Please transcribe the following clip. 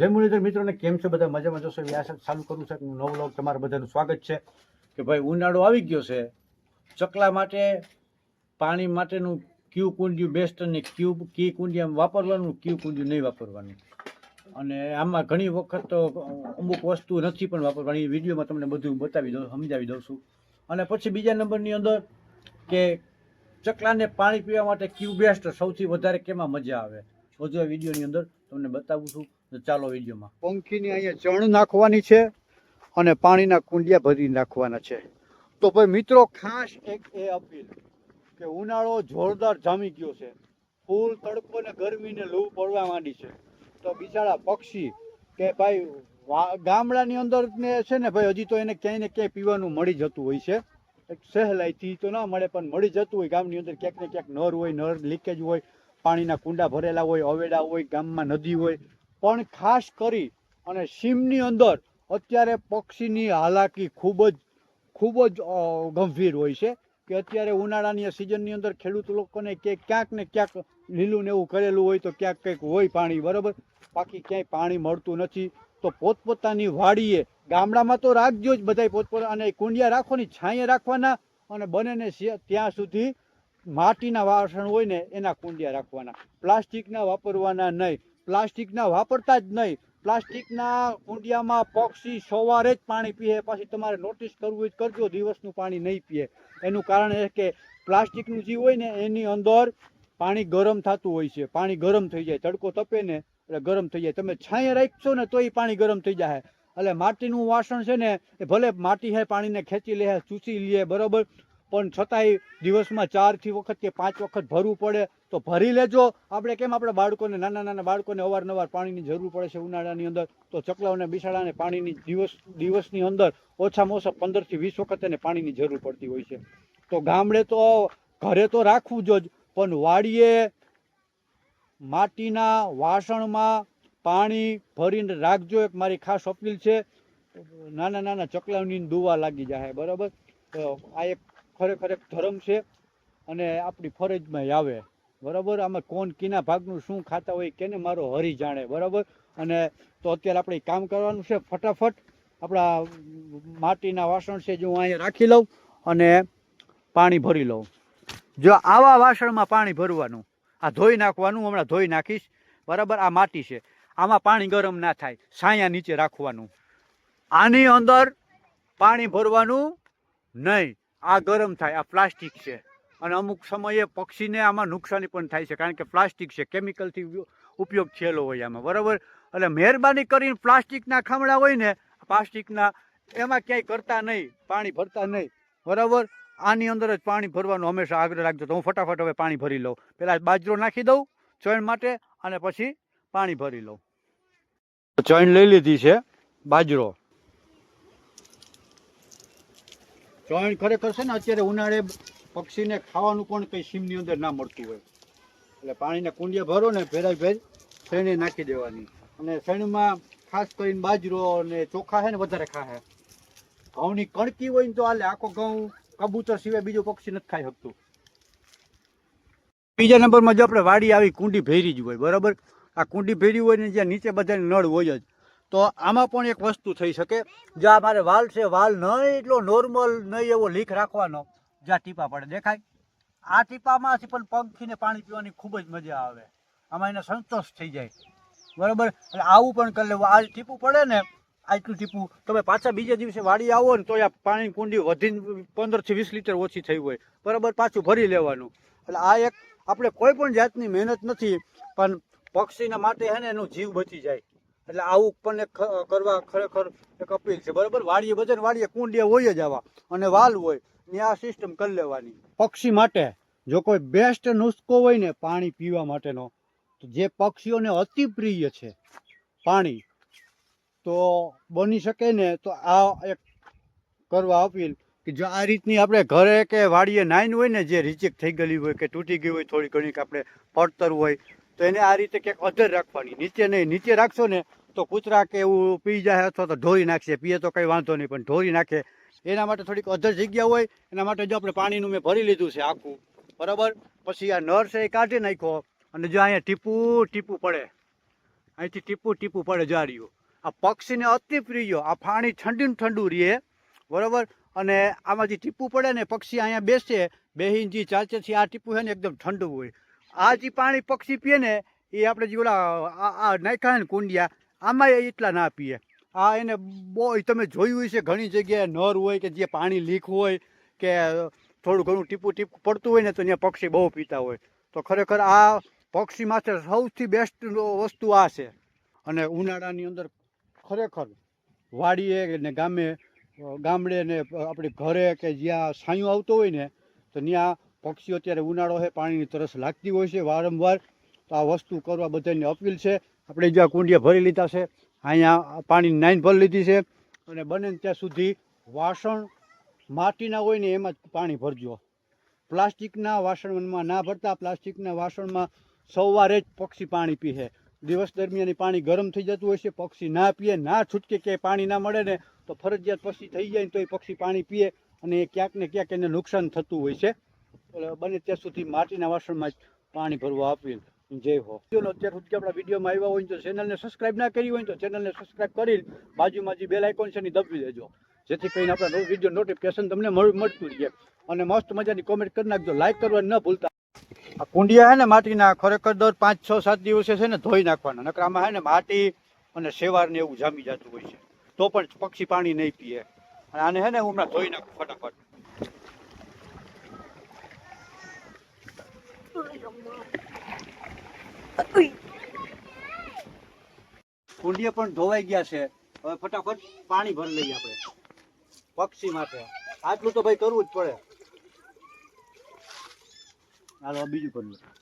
જય મુરલીધર, મિત્રોને કેમ છો? બધા મજામાં જોશો એવી આશા ચાલુ કરું છું. નવો વ્લોગ તમારા બધાનું સ્વાગત છે. કે ભાઈ, ઉનાળો આવી ગયો છે. ચકલા માટે, પાણી માટેનું ક્યુ કુંડિયું બેસ્ટ અને ક્યુ કી કુંડિયું વાપરવાનું, ક્યુ કુંડિયું નહીં વાપરવાનું. અને આમાં ઘણી વખત તો અમુક વસ્તુ નથી પણ વાપરવાની. વિડીયોમાં તમને બધું બતાવી દઉં, સમજાવી દઉં છું. અને પછી બીજા નંબરની અંદર કે ચકલાને પાણી પીવા માટે ક્યુ બેસ્ટ સૌથી વધારે કેમાં મજા આવે? બધું વિડીયોની અંદર તમને બતાવું છું, તો ચાલો વિડીયોમાં. પંખીની અહીંયા ચણ નાખવાની છે અને પાણીના કુંડિયા ભરી નાખવાના છે. તો ભાઈ મિત્રો, ખાસ એક એ અપીલ કે ઉનાળો જોરદાર જામી ગયો છે. ફૂલ તડકો ને ગરમી ને લૂ પડવા માંડી છે. તો બિચારા પક્ષી કે ભાઈ ગામડાની અંદર ને છે ને ભાઈ, હજી તો એને ક્યાંય ને ક્યાંય પીવાનું મળી જતું હોય છે. સહેલાઈથી તો ના મળે, પણ મળી જતું હોય ગામની અંદર ક્યાંક ને ક્યાંક નર હોય, નર લીકેજ હોય પાણીના કુંડા ભરેલા હોય, અવેડા હોય, ગામમાં નદી હોય. પણ ખાસ કરી અને સીમની અંદર અત્યારે પક્ષીની હાલાકી ખૂબ જ ખૂબ જ ગંભીર હોય છે કે અત્યારે ઉનાળાની સિઝનની અંદર ખેડૂત લોકોને કે ક્યાંક ને ક્યાંક લીલું ને એવું કરેલું હોય તો ક્યાંક કંઈક હોય પાણી, બરાબર? બાકી ક્યાંય પાણી મળતું નથી. તો પોતપોતાની વાડીએ, ગામડામાં તો રાખજો જ બધાય પોતપોતા, અને કુંડિયા રાખવાની છાંયે રાખવાના અને બનેને ત્યાં સુધી માટીના વાસણ હોય ને, એના કુંડિયા રાખવાના. પ્લાસ્ટિકના વાપરવાના નહીં. પ્લાસ્ટિકના વાપરતા જ નહીં. પ્લાસ્ટિકના કુંડિયામાં પક્ષી સવારે જ પાણી પીએ, પછી તમારે નોટિસ કરવું જ કરજો, દિવસનું પાણી નહીં પીએ. એનું કારણ એ કે પ્લાસ્ટિકનું જે હોય ને, એની અંદર પાણી ગરમ થતું હોય છે. પાણી ગરમ થઈ જાય. તડકો તપે ને, એટલે ગરમ થઈ જાય. તમે છાંય રાખશો ને તો એ પાણી ગરમ થઈ જાય. એટલે માટીનું વાસણ છે ને, એ ભલે માટી હે પાણીને ખેંચી લે, ચૂસી લે, બરોબર. પણ છતાંય દિવસમાં ચારથી વખત કે પાંચ વખત ભરવું પડે તો ભરી લેજો. આપણે કેમ આપણે બાળકોને, નાના નાના બાળકોને અવારનવાર પાણીની જરૂર પડે છે ઉનાળાની અંદર? તો ચકલાઓને, બિસાડાને પાણીની દિવસ, દિવસની અંદર ઓછામાં ઓછા પંદરથી વીસ વખત એને પાણીની જરૂર પડતી હોય છે. તો ગામડે તો, ઘરે તો રાખવું જ, પણ વાડીએ માટીના વાસણમાં પાણી ભરીને રાખજો. એક મારી ખાસ અપીલ છે. નાના નાના ચકલાઓની દુવા લાગી જાય, બરાબર? આ એક ખરેખર એક ધર્મ છે અને આપણી ફરજમાં આવે. બરાબર? આમાં કોણ કીના ભાગનું શું ખાતા હોય કેને મારો હરી જાણે. બરાબર? અને તો અત્યારે આપણે કામ કરવાનું છે ફટાફટ. આપણા માટીના વાસણ છે જે હું અહીંયા રાખી લઉં અને પાણી ભરી લઉં. જો આવા વાસણમાં પાણી ભરવાનું, આ ધોઈ નાખવાનું, હમણાં ધોઈ નાખીશ. બરાબર? આ માટી છે. આમાં પાણી ગરમ ના થાય. છાયા નીચે રાખવાનું. આની અંદર પાણી ભરવાનું નહીં. આ ગરમ થાય, આ પ્લાસ્ટિક છે. અને અમુક સમયે પક્ષીને આમાં નુકસાની પણ થાય છે, કારણ કે પ્લાસ્ટિક છે, કેમિકલથી ઉપયોગ થયેલો હોય આમાં, બરાબર? એટલે મહેરબાની કરીને પ્લાસ્ટિકના ખામડા હોય ને, પ્લાસ્ટિકના, એમાં ક્યાંય કરતા નહીં, પાણી ભરતા નહીં, બરાબર? આની અંદર જ પાણી ભરવાનું હંમેશા આગ્રહ રાખજો. તો હું ફટાફટ હવે પાણી ભરી લઉં. પહેલાં બાજરો નાખી દઉં ચણ માટે, અને પછી પાણી ભરી લઉં. ચણ લઈ લીધી છે બાજરો. ચણ ખરેખર છે ને, અત્યારે ઉનાળે પક્ષીને ખાવાનું પણ કંઈ સીમની અંદર ના મળતું હોય. એટલે પાણીના કુંડિયા ભરો ને ભેરાય ભેર શેણી નાખી દેવાની. અને શેણીમાં ખાસ કરીને બાજરો અને ચોખા છે ને, વધારે ખાહે. ઘઉંની કણકી હોય ને તો હાલે આખો ઘઉં કબૂતર સિવાય બીજું પક્ષી નથી ખાઈ શકતું. બીજા નંબરમાં જો આપણે વાડી આવી કુંડી ભેરી જ હોય, બરાબર? આ કુંડી ભેરી હોય ને, જ્યાં નીચે બધાને નળ હોય જ. તો આમાં પણ એક વસ્તુ થઈ શકે. જો મારે વાલ છે, વાલ નહીં, એટલો નોર્મલ નહીં એવો લીક રાખવાનો. જ્યાં ટીપા પડે. દેખાય? આ ટીપામાંથી પણ પંખીને પાણી પીવાની ખૂબ જ મજા આવે. આમાં એને સંતોષ થઈ જાય. બરાબર? એટલે આવું પણ કરી લેવું. આ ટીપું પડે ને, આટલું ટીપું તમે પાછા બીજા દિવસે વાડી આવો ને તો આ પાણી કુંડી વધીને પંદરથી વીસ લીટર ઓછી થઈ હોય. બરાબર? પાછું ભરી લેવાનું. એટલે આ એક આપણે કોઈ પણ જાતની મહેનત નથી, પણ પક્ષીના માટે હે ને એનો જીવ બચી જાય. એટલે આવું પણ એક કરવા ખરેખર એક અપીલ છે. બરાબર? વાડીએ બધાને વાડીએ કુંડિયા હોય જ આવા. અને વાલ હોય ને આ સિસ્ટમ કરી લેવાની. પક્ષી માટે જો કોઈ બેસ્ટ નુસ્ખો હોય ને, પાણી પીવા માટેનો, તો જે પક્ષીઓને અતિ પ્રિય છે પાણી, તો બની શકે ને, તો આ એક કરવા અપીલ કે જો આ રીતની આપણે ઘરે કે વાડીએ નાઈન હોય ને, જે રિચેક થઈ ગયેલી હોય કે તૂટી ગઈ હોય, થોડી ઘણી કે આપણે પડતર હોય, તો એને આ રીતે ક્યાંક અધર રાખવાની. નીચે નહીં, નીચે રાખશો ને તો કૂતરા કે એવું પી જાય અથવા તો ઢોરી નાખશે, પીએ તો કંઈ વાંધો નહીં, પણ ઢોરી નાખે. એના માટે થોડીક અધર જગ્યા હોય, એના માટે જો આપણે પાણીનું મેં ભરી લીધું છે આખું, બરાબર? પછી આ નર છે એ કાઢી નાખ્યો, અને જો અહીંયા ટીપું ટીપું પડે. અહીંથી ટીપું ટીપું પડે જાર્યું આ પક્ષીને અતિ પ્રિય, આ પાણી ઠંડીનું ઠંડુ રહે, બરાબર? અને આમાં જે ટીપું પડે ને પક્ષી અહીંયા બેસે, બેહીને ચાલચે છે, આ ટીપું છે ને એકદમ ઠંડુ હોય. આ જે પાણી પક્ષી પીએ ને, એ આપણે જે ઓલા, આ નાખ્યા ને કુંડિયા આમાં એટલા ના પીએ. આ એને બહુ તમે જોયું હશે ઘણી જગ્યાએ નર હોય કે જે પાણી લીક હોય કે થોડું ઘણું ટીપું ટીપું પડતું હોય ને તો ત્યાં પક્ષી બહુ પીતા હોય. તો ખરેખર આ પક્ષી માટે સૌથી બેસ્ટ વસ્તુ આ છે. અને ઉનાળાની અંદર ખરેખર વાડીએ ને ગામે, ગામડે ને આપણે ઘરે કે જ્યાં છાંયું આવતો હોય ને, તો ત્યાં પક્ષીઓ અત્યારે ઉનાળો છે પાણીની તરસ લાગતી હોય છે વારંવાર. તો આ વસ્તુ કરવા બધાની અપીલ છે. આપણે જ્યાં કુંડિયા ભરી લીધા છે, અહીંયા પાણી નાઈન ભરી લીધી છે અને બને ત્યાં સુધી વાસણ માટીના હોય ને એમાં જ પાણી ભરજો. પ્લાસ્ટિકના વાસણમાં ના ભરતા, પ્લાસ્ટિકના વાસણમાં સવારે જ પક્ષી પાણી પીએ દિવસ દરમિયાન પાણી ગરમ થઈ જતું હોય છે, પક્ષી ના પીએ, ના છૂટકે ક્યાંય પાણી ના મળે ને તો ફરજિયાત પછી થઈ જાય ને તો એ પક્ષી પાણી પીએ અને એ ક્યાંક ને ક્યાંક એને નુકસાન થતું હોય છે. બને ત્યાં સુધી માટીના વાસણમાં જ પાણી ભરવા આપીએ. જય હો. વિડીયોમાં આવ્યા હોય તો ચેનલને સબસ્ક્રાઇબ ના કરી હોય તો ચેનલને સબસ્ક્રાઇબ કરી બાજુમાં જે બેલ આઇકોન છે એની દબી દેજો. જેથી કરીને આપણા વીડિયો નોટિફિકેશન તમને મળ- મળતું રહે. અને મસ્ત મજાની કોમેન્ટ કરી નાખજો. લાઇક કરવા ન ભૂલતા. આ કુંડિયા છે ને માટીના, ખરેખર દર પાંચ, છ, સાત દિવસે છે ને ધોઈ નાખવાના. નકર આમાં હે ને માટી અને સેવાર ને એવું જામી જતું હોય છે. તો પણ પક્ષી પાણી નહીં પીએ. અને આને હે ને હું હમણાં ધોઈ નાખું ફટાફટ. કુંડિયા પણ ધોવાઈ ગયા છે. હવે ફટાફટ પાણી ભરી લઈએ આપણે. પક્ષી માટે. આટલું તો ભાઈ કરવું જ પડે. હાલો બીજું કરવું